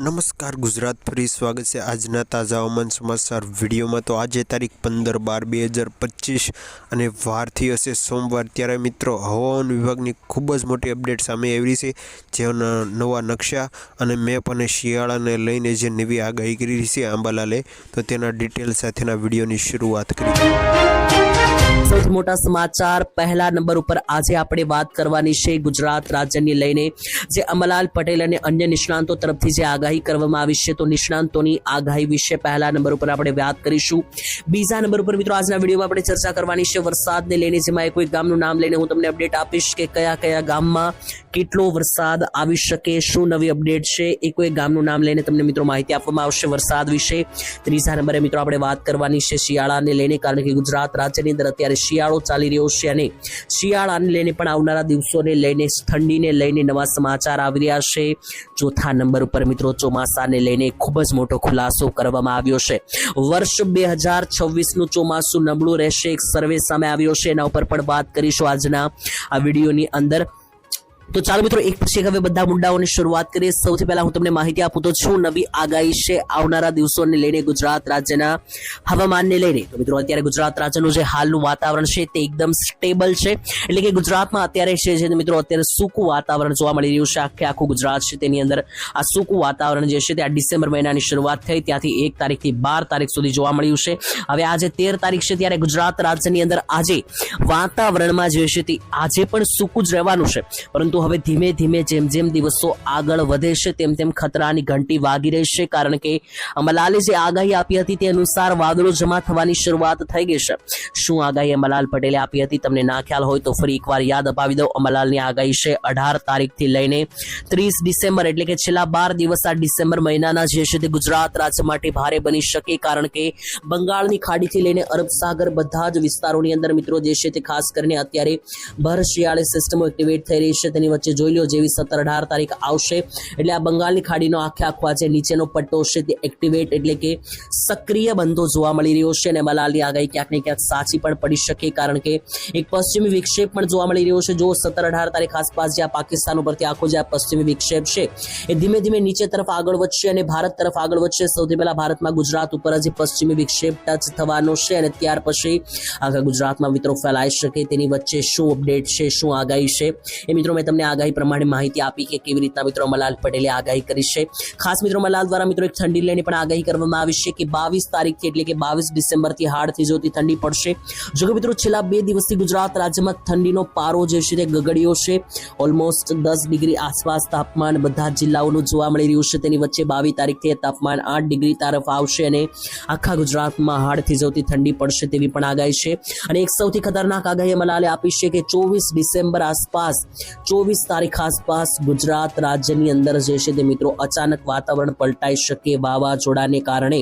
નમસ્કાર, ગુજરાત ફરી સ્વાગત છે આજના તાજા હવામાન સમાચાર વિડીયોમાં. તો આજે તારીખ પંદર બાર બે હજાર પચીસ અને વારથી હશે સોમવાર. ત્યારે મિત્રો, હવામાન વિભાગની ખૂબ જ મોટી અપડેટ સામે આવી છે. જેના નવા નકશા અને મેપ અને શિયાળાને લઈને જે નવી આગાહી કરી છે આંબાલાલે, તો તેના ડિટેલ સાથેના વિડીયોની શરૂઆત કરી સૌથી મોટા સમાચાર. પહેલા નંબર ઉપર આજે આપણે વાત કરવાની છે ગુજરાત રાજ્યની લઈને. જે અમલાલ પટેલ અને અન્ય નિષ્ણાંતો તરફથી જે આગાહી કરવામાં આવી છે, તો નિષ્ણાંતોની આગાહી વિશે પહેલા નંબર ઉપર આપણે વાત કરીશું. બીજા નંબર ઉપર મિત્રો આજના વિડીયોમાં આપણે ચર્ચા કરવાની છે વરસાદને લઈને, જેમાં એક ગામનું નામ લઈને હું તમને અપડેટ આપીશ કે કયા કયા ગામમાં કેટલો વરસાદ આવી શકે, શું નવી અપડેટ છે, એ કોઈ ગામનું નામ લઈને તમને મિત્રો માહિતી આપવામાં આવશે વરસાદ વિશે. ત્રીજા નંબરે મિત્રો આપણે વાત કરવાની છે શિયાળાને લઈને, કારણ કે ગુજરાત રાજ્યની અંદર અત્યારે શિયાળો ચાલી રહ્યો છે અને શિયાળાને લઈને પણ આવનારા દિવસોને લઈને, ઠંડીને લઈને નવા સમાચાર આવી રહ્યા છે. ચોથા નંબર ઉપર મિત્રો ચોમાસાને લઈને ખૂબ જ મોટો ખુલાસો કરવામાં આવ્યો છે. વર્ષ બે હજાર છવ્વીસનું ચોમાસું નબળું રહેશે, એક સર્વે સામે આવ્યો છે. એના ઉપર પણ વાત કરીશું આજના આ વિડીયોની અંદર. તો ચાલો મિત્રો, એક પછી હવે બધા મુદ્દાઓની શરૂઆત કરીએ. સૌથી પહેલા હું તમને માહિતી આપું તો શું નવી આગાહી છે આવનારા દિવસોને લઈને ગુજરાત રાજ્યના હવામાનને લઈને. તો મિત્રો, અત્યારે ગુજરાત રાજ્યનું જે હાલનું વાતાવરણ છે તે એકદમ સ્ટેબલ છે. એટલે કે ગુજરાતમાં અત્યારે છે જે મિત્રો, અત્યારે સૂકું વાતાવરણ જોવા મળી રહ્યું છે. આખે આખું ગુજરાત છે તેની અંદર આ સૂકું વાતાવરણ જે છે તે આ ડિસેમ્બર મહિનાની શરૂઆત થઈ. ત્યાંથી એક તારીખથી બાર તારીખ સુધી જોવા મળ્યું છે. હવે આજે તેર તારીખ છે ત્યારે ગુજરાત રાજ્યની અંદર આજે વાતાવરણમાં જે છે તે આજે પણ સૂકું જ રહેવાનું છે. પરંતુ હવે ધીમે ધીમે જેમ જેમ દિવસો આગળ વધે છે, તેમ તેમ ખતરાની ઘંટી વાગી રહી છે, કારણ કે અમલાલે જે આગાહી આપી હતી તે અનુસાર વાદળો જમા થવાની શરૂઆત થઈ ગઈ છે. શું આગાહી અમલાલ પટેલે આપી હતી તમને ના ખ્યાલ હોય તો ફરી એકવાર યાદ અપાવી દઉં. અમલાલની આગાહી છે અઢાર તારીખથી લઈને ત્રીસ ડિસેમ્બર, એટલે કે છેલ્લા બાર દિવસ આ ડિસેમ્બર મહિનાના જે છે તે ગુજરાત રાજ્ય માટે ભારે બની શકે, કારણ કે બંગાળની ખાડીથી લઈને અરબ સાગર બધા જ વિસ્તારોની અંદર મિત્રો જે છે તે ખાસ કરીને અત્યારે ભર શિયાળે સિસ્ટમો એક્ટિવેટ થઈ રહી છે, તેની વચ્ચે જોઈ લો, જેવી સત્તર અઢાર તારીખ આવશે. એટલે આ બંગાળની ખાડીનો આખે આખો આ જે નીચેનો પટ્ટો છે તે એક્ટિવેટ એટલે કે સક્રિય બનતો જોવા મળી રહ્યો છે. અને મલાલની આગાહી ક્યાંક ને ક્યાંક સાચી પણ પડી શકે, કારણ કે એક પશ્ચિમી વિક્ષેપ પણ જોવા મળી રહ્યો છે. જો સત્તર અઢાર તારીખ આસપાસ જે આ પાકિસ્તાન ઉપરથી આખો જે આ પશ્ચિમી વિક્ષેપ છે, એ ધીમે ધીમે નીચે તરફ આગળ વધશે અને ભારત તરફ આગળ વધશે. સૌથી પહેલા ભારતમાં ગુજરાત ઉપર જ પશ્ચિમી વિક્ષેપ ટચ થવાનો છે અને ત્યાર પછી આખા ગુજરાતમાં મિત્રો ફેલાઈ શકે. તેની વચ્ચે શું અપડેટ છે, શું આગાહી છે? એ મિત્રો, મેં તમને આગાહી પ્રમાણે માહિતી આપી કે કેવી રીતના મિત્રો મલાલ પટેલે આગાહી કરી છે. ખાસ મિત્રો મલાલ દ્વારા મિત્રો એક ઠંડી લઈને પણ આગાહી કરવામાં આવી છે કે બાવીસ તારીખથી એટલે કે બાવીસ ડિસેમ્બરથી હાડથી જોતી ઠંડી પડશે. જો કે મિત્રો છેલ્લા બે દિવસથી ગુજરાત રાજ્યમાં ઠંડીનો પારો જે છે તે ગગડ્યો છે. ઓલમોસ્ટ દસ ડિગ્રી આસપાસ તાપમાન બધા જિલ્લાઓનું જોવા મળી રહ્યું છે. તેની વચ્ચે બાવીસ તારીખથી તાપમાન આઠ ડિગ્રી તરફ આવશે અને આખા ગુજરાતમાં હાડ થીજવતી ઠંડી પડશે તેવી પણ આગાહી છે. અને એક સૌથી ખતરનાક આગાહી મલાલે આપી છે કે ચોવીસ ડિસેમ્બર આસપાસ ચોવીસ તારીખ આસપાસ ગુજરાત રાજ્યની અંદર જે છે તે મિત્રો અચાનક વાતાવરણ પલટાઈ શકે વાવાઝોડાને કારણે.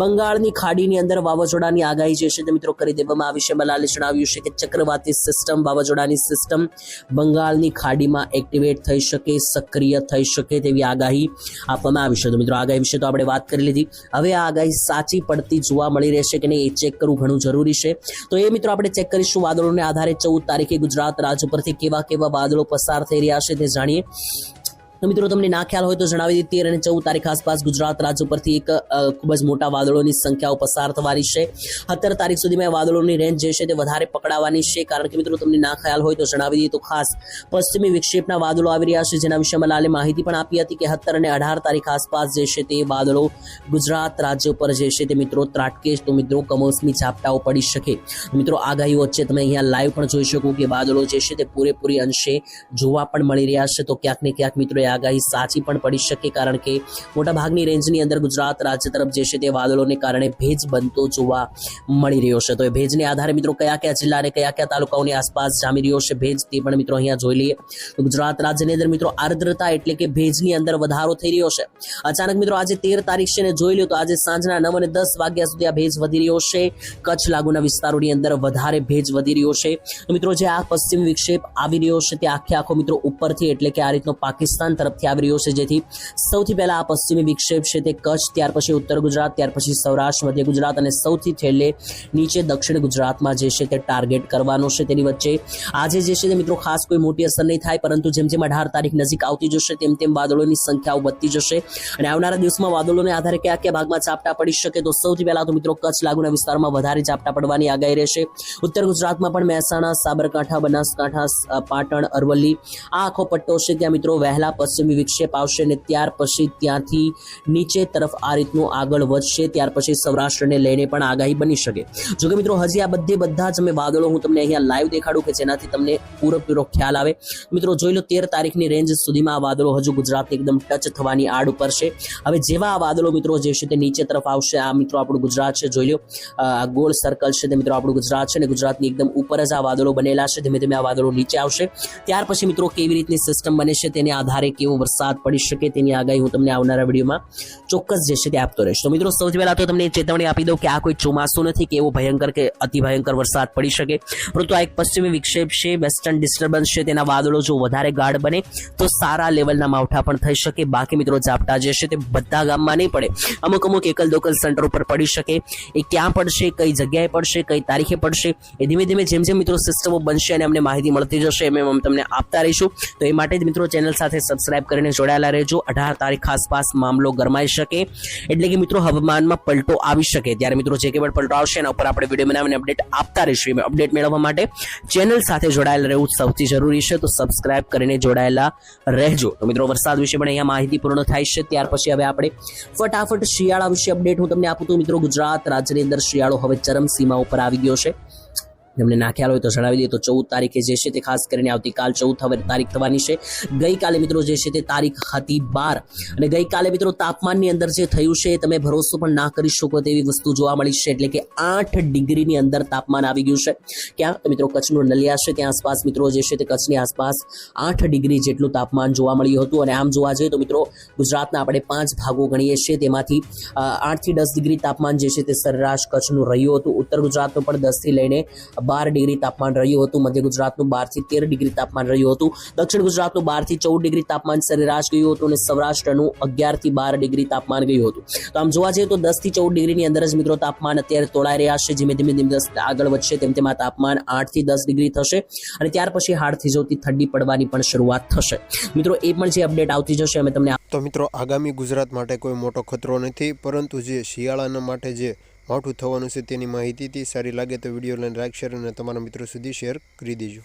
બંગાળની ખાડીની અંદર વાવાઝોડાની આગાહી જે છે તે મિત્રો કરી દેવામાં આવી છે. મલાલે જણાવ્યું છે કે ચક્રવાતી સિસ્ટમ, વાવાઝોડાની સિસ્ટમ બંગાળની ખાડીમાં એક્ટિવેટ થઈ શકે, સક્રિય થઈ શકે તેવી આગાહી આપવામાં આવી છે. તો મિત્રો આગાહી વિશે તો આપણે વાત કરી લીધી. હવે આ આગાહી સાચી પડતી જોવા મળી રહેશે કે નહીં એ ચેક કરવું ઘણું જરૂરી છે. તો એ મિત્રો આપણે ચેક કરીશું વાદળોને આધારે ચૌદ તારીખે ગુજરાત રાજ્ય પરથી કેવા કેવા વાદળો પસાર થઈ રહ્યા છે તે જાણીએ. તો મિત્રો, તમને ના ખ્યાલ હોય તો જણાવી દઈએ, તેર અને ચૌદ તારીખ આસપાસ ગુજરાત રાજ્ય પરથી એક ખૂબ જ મોટા વાદળોની સંખ્યાઓ પસાર થવાની છે. સત્તર તારીખ સુધીમાં વાદળોની રેન્જ જે છે તે વધારે પકડાવાની છે. કારણ કે મિત્રો, તમને ના ખ્યાલ હોય તો જણાવી દઈએ તો ખાસ પશ્ચિમી વિક્ષેપના વાદળો આવી રહ્યા છે, જેના વિશે મલાલે માહિતી પણ આપી હતી કે સત્તર અને અઢાર તારીખ આસપાસ જે છે તે વાદળો ગુજરાત રાજ્ય ઉપર જે છે તે મિત્રો ત્રાટકે તો મિત્રો, કમોસમી ઝાપટાઓ પડી શકે. મિત્રો, આગાહી વચ્ચે તમે અહીંયા લાઈવ પણ જોઈ શકો કે વાદળો જે છે તે પૂરેપૂરી અંશે જોવા પણ મળી રહ્યા છે. તો ક્યાંક ને ક્યાંક મિત્રો આગાહી સાચી પણ પડી શકે કારણ કે મોટાભાગની રેન્જની અંદર ગુજરાત રાજ્ય તરફ જે છે તે વાદળોને કારણે ભેજ બનતો જોવા મળી રહ્યો છે. તો એ ભેજને આધારે મિત્રો કયા કયા જિલ્લા અને કયા કયા તાલુકાઓની આસપાસ જામી રહ્યો છે ભેજ તે પણ મિત્રો અહીંયા જોઈ લઈએ. તો ગુજરાત રાજ્યની અંદર મિત્રો આર્દ્રતા એટલે કે ભેજની અંદર વધારો થઈ રહ્યો છે. અચાનક મિત્રો આજે તેર તારીખ છે ને જોઈ લો તો આજે સાંજના નવ અને દસ વાગ્યા સુધી આ ભેજ વધી રહ્યો છે. કચ્છ લાગુના વિસ્તારોની અંદર વધારે ભેજ વધી રહ્યો છે. મિત્રો જે આ પશ્ચિમ વિક્ષેપ આવી રહ્યો છે તે આખે આખો મિત્રો ઉપરથી એટલે કે આ રીતનો પાકિસ્તાન તરફથી આવી રહ્યો છે. જેથી સૌથી પહેલા આ પશ્ચિમી વિક્ષેપ છે તે કચ્છ, ત્યાર પછી ઉત્તર ગુજરાત, ત્યાર પછી સૌરાષ્ટ્ર, મધ્ય ગુજરાત અને સૌથી છેલ્લે નીચે દક્ષિણ ગુજરાતમાં જે છે તે ટાર્ગેટ કરવાનો છે. તેની વચ્ચે આજે જે છે તે મિત્રો ખાસ કોઈ મોટી અસર નહીં થાય, પરંતુ જેમ જેમ અઢાર તારીખ નજીક આવતી જશે, તેમ તેમ વાદળોની સંખ્યાઓ વધતી જશે. અને આવનારા દિવસમાં વાદળોને આધારે કયા કયા ભાગમાં ઝાપટા પડી શકે, તો સૌથી પહેલા તો મિત્રો કચ્છ લાગુના વિસ્તારમાં વધારે ઝાપટા પડવાની આગાહી રહેશે. ઉત્તર ગુજરાતમાં પણ મહેસાણા, સાબરકાંઠા, બનાસકાંઠા પાટણ, અરવલ્લી આ આખો પટ્ટો છે. ત્યાં મિત્રો વહેલા પશ્ચિમી વિક્ષેપ આવશે અને ત્યાર પછી ત્યાંથી નીચે તરફ આ રીતનું આગળ વધશે. ત્યાર પછી સૌરાષ્ટ્રને લઈને પણ આગાહી બની શકે. જોકે મિત્રો, હજી આ બધે બધા જ અમે વાદળો હું તમને અહીંયા લાઈવ દેખાડું કે જેનાથી તમને પૂરેપૂરો ખ્યાલ આવે. મિત્રો, જોઈ લો, તેર તારીખની રેન્જ સુધીમાં આ વાદળો હજુ ગુજરાતને એકદમ ટચ થવાની આડ ઉપર છે. હવે જેવા આ વાદળો મિત્રો, જે છે તે નીચે તરફ આવશે, આ મિત્રો આપણું ગુજરાત છે. જોઈ લો, આ ગોળ સર્કલ છે તે મિત્રો આપણું ગુજરાત છે અને ગુજરાતની એકદમ ઉપર જ આ વાદળો બનેલા છે. ધીમે ધીમે આ વાદળો નીચે આવશે. ત્યાર પછી મિત્રો, કેવી રીતની સિસ્ટમ બને છે તેને આધારે કેવો વરસાદ પડી શકે તેની આગાહી હું તમને આવનારા વિડીયોમાં ચોક્કસ જે છે તે આપતો રહીશ. તો મિત્રો, સૌથી પહેલા તો તમને ચેતવણી આપી દઉં કે આ કોઈ ચોમાસું નથી કે એવો ભયંકર કે અતિ ભયંકર વરસાદ પડી શકે. પરંતુ આ એક પશ્ચિમી વિક્ષેપ છે વેસ્ટર્ન ડિસ્ટર્બન્સ છે, તેના વાદળો જો વધારે ગાઢ બને તો સારા લેવલના માવઠા પણ થઈ શકે. બાકી મિત્રો, ઝાપટા જે છે તે બધા ગામમાં નહીં પડે. અમુક અમુક એકલ દોકલ સેન્ટર ઉપર પડી શકે. એ ક્યાં પડશે, કઈ જગ્યાએ પડશે, કઈ તારીખે પડશે, એ ધીમે ધીમે જેમ જેમ મિત્રો સિસ્ટમો બનશે અને અમને માહિતી મળતી જશે, એમ એમ તમને આપતા રહીશું. તો એ માટે જ મિત્રો ચેનલ સાથે સબસ્ક્રાઇબ કરીને જોડાયેલા રહેજો. અઢાર તારીખ આસપાસ મામલો ગરમાઈ શકે. એટલે કે મિત્રો, હવામાનમાં પલટો આવી શકે. ત્યારે મિત્રો, જે કેવળ પલટો આવશે, એના ઉપર આપણે વીડિયો બનાવીને અપડેટ આપતા રહીશું. અપડેટ મેળવવા માટે ચેનલ સાથે જોડાયેલ રહેવું સૌથી જરૂરી છે. તો સબસ્ક્રાઇબ કરીને જોડાયેલા રહેજો. તો મિત્રો, વરસાદ વિશે પણ અહીંયા માહિતી પૂર્ણ થાય છે. ત્યાર પછી હવે આપણે ફટાફટ શિયાળા વિશે અપડેટ હું તમને આપું. તો મિત્રો, ગુજરાત રાજ્યની અંદર શિયાળો હવે ચરમસીમા ઉપર આવી ગયો છે. તમને ના ખ્યાલ હોય તો જણાવી દઈએ. તો ચૌદ તારીખે જે છે તે ખાસ કરીને આવતીકાલ ચૌદ તારીખ થવાની છે. ગઈકાલે મિત્રો જે છે તે તારીખ હતી બાર. અને ગઈકાલે મિત્રો તાપમાનની અંદર જે થયું છે તમે ભરોસો પણ ના કરી શકો તેવી વસ્તુ જોવા મળી છે. એટલે કે આઠ ડિગ્રીની અંદર તાપમાન આવી ગયું છે. ક્યાં મિત્રો કચ્છનું નલિયા છે ત્યાં આસપાસ મિત્રો જે છે તે કચ્છની આસપાસ આઠ ડિગ્રી જેટલું તાપમાન જોવા મળ્યું હતું. અને આમ જોવા જઈએ તો મિત્રો ગુજરાતના આપણે પાંચ ભાગો ગણીએ છીએ. તેમાંથી આઠથી દસ ડિગ્રી તાપમાન જે છે તે સરેરાશ કચ્છનું રહ્યું હતું. ઉત્તર ગુજરાતનું પણ દસથી લઈને બાર ડિગ્રી તાપમાન રહ્યું હતું. મધ્ય ગુજરાતનું બારથી તેર ડિગ્રી તાપમાન રહ્યું હતું. દક્ષિણ ગુજરાતનું બારથી ચૌદ ડિગ્રી તાપમાન સરેરાશ ગયું હતું અને સૌરાષ્ટ્રનું અગિયારથી બાર ડિગ્રી તાપમાન ગયું હતું. તો આમ જોવા જઈએ તો દસથી ચૌદ ડિગ્રીની અંદર જ મિત્રો તાપમાન અત્યારે તોળાઈ રહ્યા છે. ધીમે ધીમે ધીમે આગળ વધશે તેમ તેમ આ તાપમાન આઠથી દસ ડિગ્રી થશે અને ત્યાર પછી હાડ થીજવતી ઠંડી પડવાની પણ શરૂઆત થશે. મિત્રો, એ પણ જે અપડેટ આવતી જશે, અમે તમને તો મિત્રો, આગામી ગુજરાત માટે કોઈ મોટો ખતરો નથી, પરંતુ જે શિયાળાના માટે જે માવઠું થવાનું છે તેની માહિતીથી સારી લાગે તો વિડીયોને લાઈક, શેર અને તમારા મિત્રો સુધી શેર કરી દેજો.